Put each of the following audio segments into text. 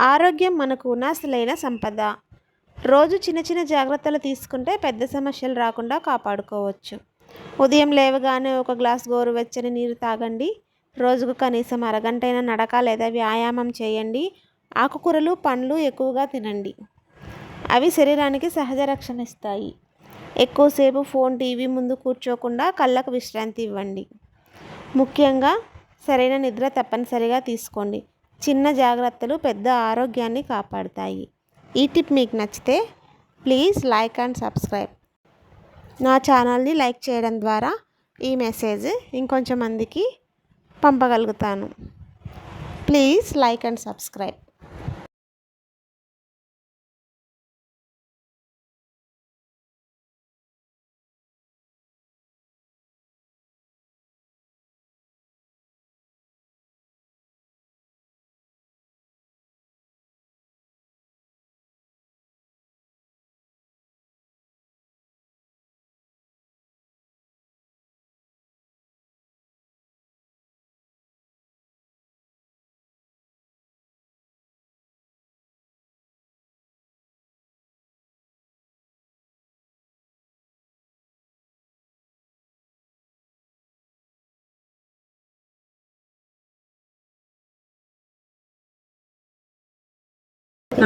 ఆరోగ్యం మనకు ఉనాసలైన సంపద. రోజు చిన్న చిన్న జాగ్రత్తలు తీసుకుంటే పెద్ద సమస్యలు రాకుండా కాపాడుకోవచ్చు. ఉదయం లేవగానే ఒక గ్లాస్ గోరువెచ్చని నీరు తాగండి. రోజుకు కనీసం అరగంటైన నడక లేదా వ్యాయామం చేయండి. ఆకుకూరలు పండ్లు ఎక్కువగా తినండి. అవి శరీరానికి సహజ రక్షణ ఇస్తాయి. ఎక్కువసేపు ఫోన్ టీవీ ముందు కూర్చోకుండా కళ్ళకు విశ్రాంతి ఇవ్వండి. ముఖ్యంగా సరైన నిద్ర తప్పనిసరిగా తీసుకోండి. చిన్న జాగ్రత్తలు పెద్ద ఆరోగ్యాన్ని కాపాడుతాయి. ఈ టిప్ మీకు నచ్చితే ప్లీజ్ లైక్ అండ్ సబ్స్క్రైబ్. నా ఛానల్ని లైక్ చేయడం ద్వారా ఈ మెసేజ్ ఇంకొంచెం మందికి పంపగలుగుతాను. Please like and subscribe.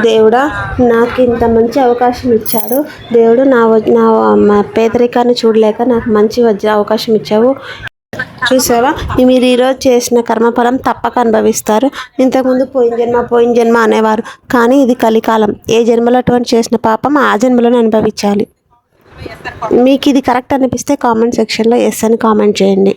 దేవుడా నాకు ఇంత మంచి అవకాశం ఇచ్చాడు. దేవుడు నా వ- నా పేదరికాన్ని చూడలేక నాకు మంచి అవకాశం ఇచ్చావు. చూసావా? మీరు ఈరోజు చేసిన కర్మఫలం తప్పక అనుభవిస్తారు. ఇంతకుముందు పోయిన జన్మ పోయిన జన్మ అనేవారు. కానీ ఇది కలికాలం. ఏ జన్మలో అటువంటి చేసిన పాపం ఆ జన్మలోనే అనుభవించాలి. మీకు ఇది కరెక్ట్ అనిపిస్తే కామెంట్ సెక్షన్లో ఎస్ అని కామెంట్ చేయండి.